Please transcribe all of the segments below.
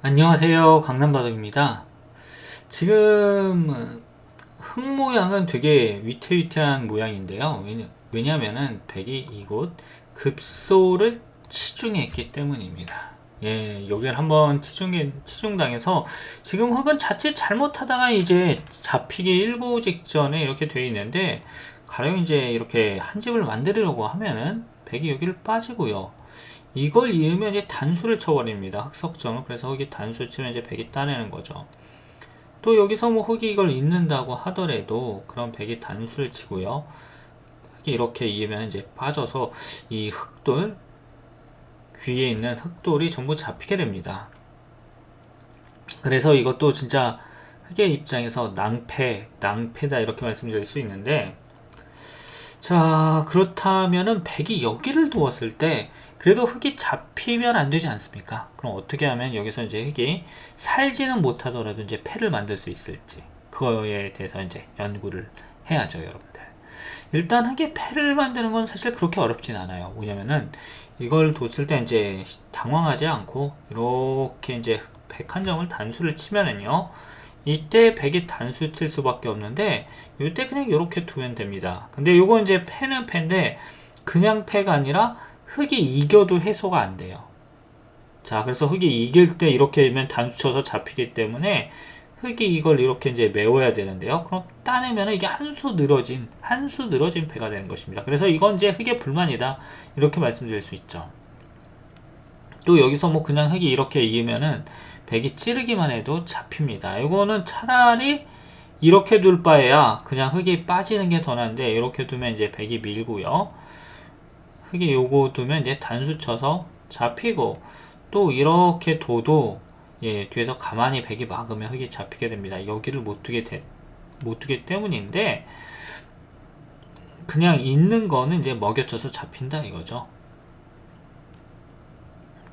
안녕하세요. 강남바둑입니다. 지금 흙 모양은 되게 위태위태한 모양인데요. 왜냐, 왜냐면은 백이 이곳 급소를 치중했기 때문입니다. 예, 여기를 한번 치중해, 치중당해서 지금 흙은 자칫 잘못하다가 이제 잡히기 일보 직전에 이렇게 되어 있는데 가령 이제 이렇게 한 집을 만들려고 하면은 백이 여기를 빠지고요. 이걸 이으면 이제 단수를 쳐버립니다. 흑석정을. 그래서 흙이 단수 치면 이제 백이 따내는 거죠. 또 여기서 뭐 흙이 이걸 잇는다고 하더라도 그럼 백이 단수를 치고요. 흙이 이렇게 이으면 이제 빠져서 이 흑돌 귀에 있는 흑돌이 전부 잡히게 됩니다. 그래서 이것도 진짜 흑의 입장에서 낭패, 낭패다 이렇게 말씀드릴 수 있는데 자 그렇다면은 백이 여기를 두었을 때 그래도 흙이 잡히면 안 되지 않습니까? 그럼 어떻게 하면 여기서 이제 흙이 살지는 못하더라도 이제 패를 만들 수 있을지 그거에 대해서 이제 연구를 해야죠, 여러분들. 일단 흙이 패를 만드는 건 사실 그렇게 어렵진 않아요. 왜냐면은 이걸 뒀을 때 이제 당황하지 않고 이렇게 이제 백 한 점을 단수를 치면은요. 이때 백이 단수 칠 수밖에 없는데 이때 그냥 이렇게 두면 됩니다. 근데 이거 이제 패는 패인데 그냥 패가 아니라 흙이 이겨도 해소가 안 돼요. 자, 그래서 흙이 이길 때 이렇게 하면 단수 쳐서 잡히기 때문에 흙이 이걸 이렇게 이제 메워야 되는데요. 그럼 따내면 이게 한 수 늘어진, 한 수 늘어진 패가 되는 것입니다. 그래서 이건 이제 흙의 불만이다. 이렇게 말씀드릴 수 있죠. 또 여기서 뭐 그냥 흙이 이렇게 이으면은 백이 찌르기만 해도 잡힙니다. 이거는 차라리 이렇게 둘 바에야 그냥 흙이 빠지는 게 더 나은데 이렇게 두면 이제 백이 밀고요. 흙이 요거 두면 이제 단수 쳐서 잡히고 또 이렇게 둬도 예, 뒤에서 가만히 백이 막으면 흙이 잡히게 됩니다. 여기를 못 두게 되, 못 두기 때문인데 그냥 있는 거는 이제 먹여쳐서 잡힌다 이거죠.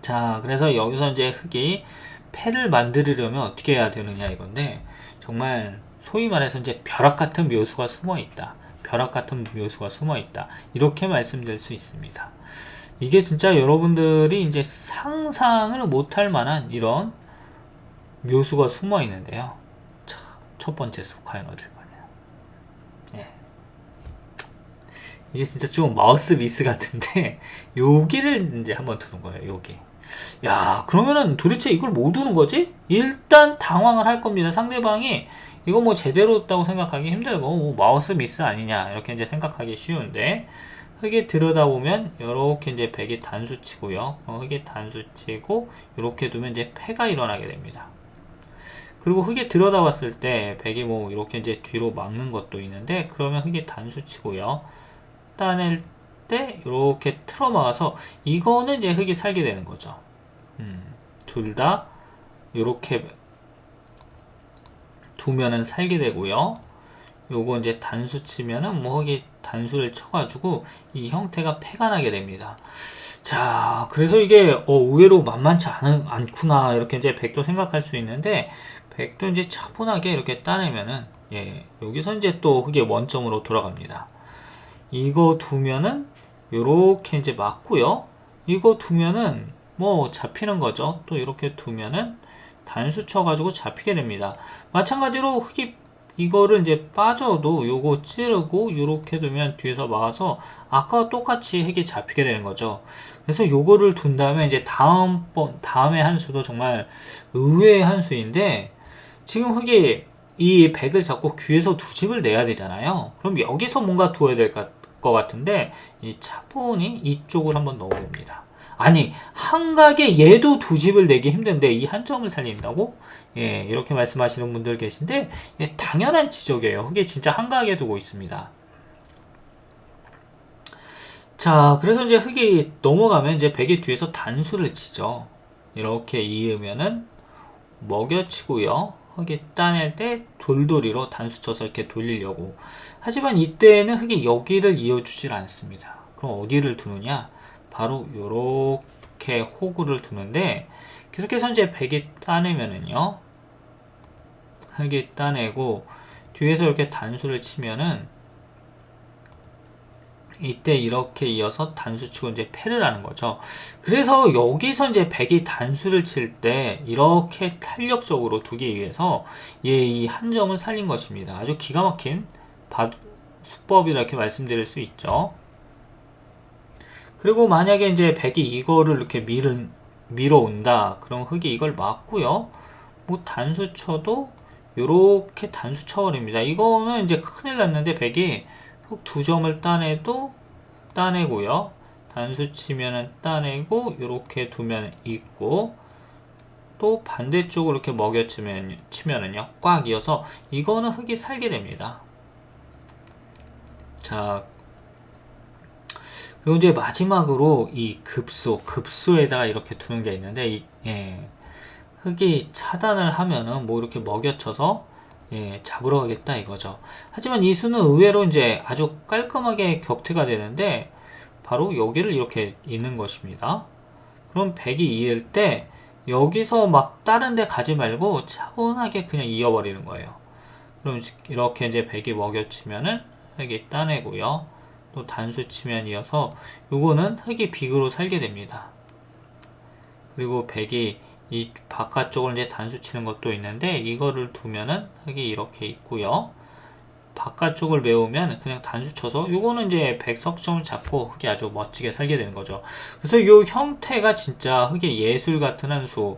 자, 그래서 여기서 이제 흙이 패를 만들려면 어떻게 해야 되느냐 이건데 정말 소위 말해서 이제 벼락 같은 묘수가 숨어 있다. 벼락 같은 묘수가 숨어 있다. 이렇게 말씀드릴 수 있습니다. 이게 진짜 여러분들이 이제 상상을 못할 만한 이런 묘수가 숨어 있는데요. 자, 첫 번째 수 과연 어딜 거냐. 예. 이게 진짜 좀 마우스 미스 같은데 여기를 이제 한번 두는 거예요. 여기. 야, 그러면은 도대체 이걸 못 두는 거지? 일단 당황을 할 겁니다. 상대방이 이거 뭐 제대로 했다고 생각하기 힘들고 뭐 마우스 미스 아니냐 이렇게 이제 생각하기 쉬운데 흙이 들여다보면 이렇게 이제 백이 단수 치고요. 어, 흙이 단수 치고 이렇게 두면 이제 패가 일어나게 됩니다. 그리고 흙이 들여다봤을 때 백이 뭐 이렇게 이제 뒤로 막는 것도 있는데 그러면 흙이 단수 치고요. 따낼 때 이렇게 틀어 막아서 이거는 이제 흙이 살게 되는 거죠. 음, 둘 다 이렇게 두면은 살게 되고요. 요거 이제 단수 치면은 뭐 흙이 단수를 쳐가지고 이 형태가 패가 나게 됩니다. 자, 그래서 이게 어, 의외로 만만치 않, 않구나 이렇게 이제 백도 생각할 수 있는데 백도 이제 차분하게 이렇게 따내면은 예, 여기서 이제 또 흙의 원점으로 돌아갑니다. 이거 두면은 요렇게 이제 맞고요. 이거 두면은 뭐 잡히는 거죠. 또 이렇게 두면은 단수 쳐가지고 잡히게 됩니다. 마찬가지로 흙이 이거를 이제 빠져도 요거 찌르고 요렇게 두면 뒤에서 막아서 아까와 똑같이 흙이 잡히게 되는 거죠. 그래서 요거를 둔 다음에 이제 다음번 다음에 한 수도 정말 의외의 한 수인데 지금 흙이 이 백을 잡고 귀에서 두 집을 내야 되잖아요. 그럼 여기서 뭔가 두어야 될 것 같은데 이 차분히 이쪽을 한번 넣어봅니다. 아니 한각에 얘도 두 집을 내기 힘든데 이 한 점을 살린다고? 예 이렇게 말씀하시는 분들 계신데 예, 당연한 지적이에요. 흙이 진짜 한각에 두고 있습니다. 자 그래서 이제 흙이 넘어가면 이제 백이 뒤에서 단수를 치죠. 이렇게 이으면은 먹여치고요. 흙이 따낼 때 돌돌이로 단수 쳐서 이렇게 돌리려고. 하지만 이때는 흙이 여기를 이어주질 않습니다. 그럼 어디를 두느냐? 바로 요렇게 호구를 두는데 계속해서 이제 백이 따내면은요 흙이 따내고 뒤에서 이렇게 단수를 치면은 이때 이렇게 이어서 단수 치고 이제 패를 하는 거죠. 그래서 여기서 이제 백이 단수를 칠 때 이렇게 탄력적으로 두기 위해서 얘이 한 점을 살린 것입니다. 아주 기가 막힌 바, 수법이라 이렇게 말씀드릴 수 있죠. 그리고 만약에 이제 백이 이거를 이렇게 밀은, 밀어온다. 그럼 흑이 이걸 막고요. 뭐 단수 쳐도 요렇게 단수 쳐버립니다. 이거는 이제 큰일 났는데 백이 두 점을 따내도 따내고요. 단수 치면은 따내고 이렇게 두면 있고 또 반대쪽으로 이렇게 먹여치면 치면은요 꽉 이어서 이거는 흙이 살게 됩니다. 자 그리고 이제 마지막으로 이 급소 급소에다가 이렇게 두는 게 있는데 이, 예, 흙이 차단을 하면은 뭐 이렇게 먹여쳐서 예, 잡으러 가겠다 이거죠. 하지만 이 수는 의외로 이제 아주 깔끔하게 격퇴가 되는데 바로 여기를 이렇게 있는 것입니다. 그럼 100이 이을 때 여기서 막 다른 데 가지 말고 차분하게 그냥 이어버리는 거예요. 그럼 이렇게 이제 100이 먹여치면은 흙이 따내고요. 또 단수 치면 이어서 요거는 흙이 빅으로 살게 됩니다. 그리고 100이 이 바깥쪽을 이제 단수 치는 것도 있는데 이거를 두면은 흙이 이렇게 있고요. 바깥쪽을 메우면 그냥 단수 쳐서 요거는 이제 백석점을 잡고 흙이 아주 멋지게 살게 되는 거죠. 그래서 요 형태가 진짜 흙의 예술 같은 한 수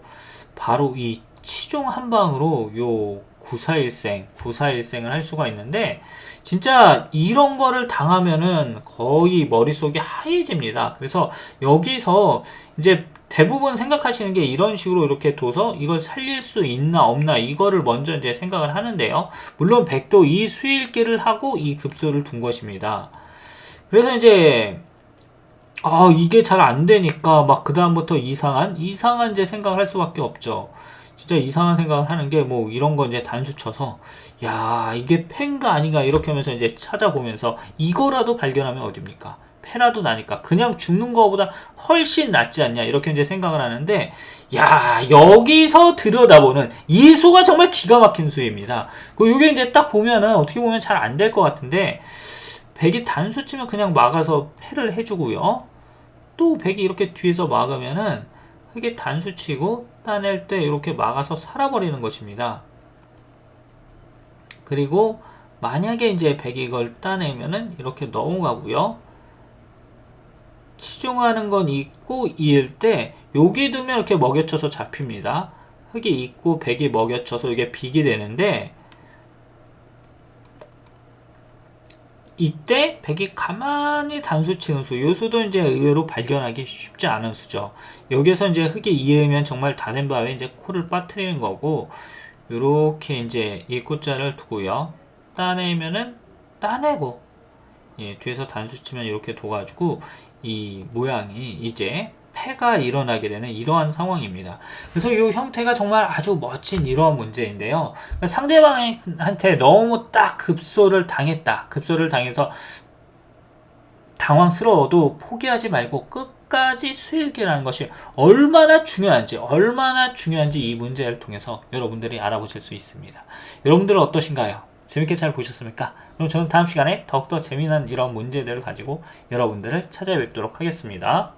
바로 이 치종 한 방으로 요 구사일생, 구사일생을 할 수가 있는데 진짜 이런 거를 당하면은 거의 머릿속이 하얘집니다. 그래서 여기서 이제 대부분 생각하시는 게 이런 식으로 이렇게 둬서 이걸 살릴 수 있나 없나 이거를 먼저 이제 생각을 하는데요. 물론 백도 이 수일기를 하고 이 급소를 둔 것입니다. 그래서 이제 아 이게 잘 안 되니까 막 그 다음부터 이상한 이상한 이제 생각을 할 수밖에 없죠. 진짜 이상한 생각을 하는 게 뭐 이런 거 이제 단수 쳐서 야 이게 팬가 아닌가 이렇게 하면서 이제 찾아보면서 이거라도 발견하면 어딥니까? 패라도 나니까 그냥 죽는 거보다 훨씬 낫지 않냐 이렇게 이제 생각을 하는데 야 여기서 들여다보는 이 수가 정말 기가 막힌 수입니다. 그 이게 이제 딱 보면은 어떻게 보면 잘 안 될 것 같은데 백이 단수 치면 그냥 막아서 패를 해주고요. 또 백이 이렇게 뒤에서 막으면은 흑이 단수 치고 따낼 때 이렇게 막아서 살아버리는 것입니다. 그리고 만약에 이제 백이 이걸 따내면은 이렇게 넘어가고요. 치중하는 건 있고 이을 때 여기 두면 이렇게 먹여쳐서 잡힙니다. 흙이 있고 백이 먹여쳐서 이게 빅이 되는데 이때 백이 가만히 단수 치는 수, 요 수도 이제 의외로 발견하기 쉽지 않은 수죠. 여기서 이제 흙이 이으면 정말 다된 바에 이제 코를 빠뜨리는 거고, 요렇게 이제 이 꽃자를 두고요. 따내면은 따내고, 예, 뒤에서 단수 치면 이렇게 둬가지고 이 모양이 이제 폐가 일어나게 되는 이러한 상황입니다. 그래서 이 형태가 정말 아주 멋진 이러한 문제인데요. 그러니까 상대방한테 너무 딱 급소를 당했다. 급소를 당해서 당황스러워도 포기하지 말고 끝까지 수일기라는 것이 얼마나 중요한지, 얼마나 중요한지 이 문제를 통해서 여러분들이 알아보실 수 있습니다. 여러분들은 어떠신가요? 재밌게 잘 보셨습니까? 그럼 저는 다음 시간에 더욱더 재미난 이런 문제들을 가지고 여러분들을 찾아뵙도록 하겠습니다.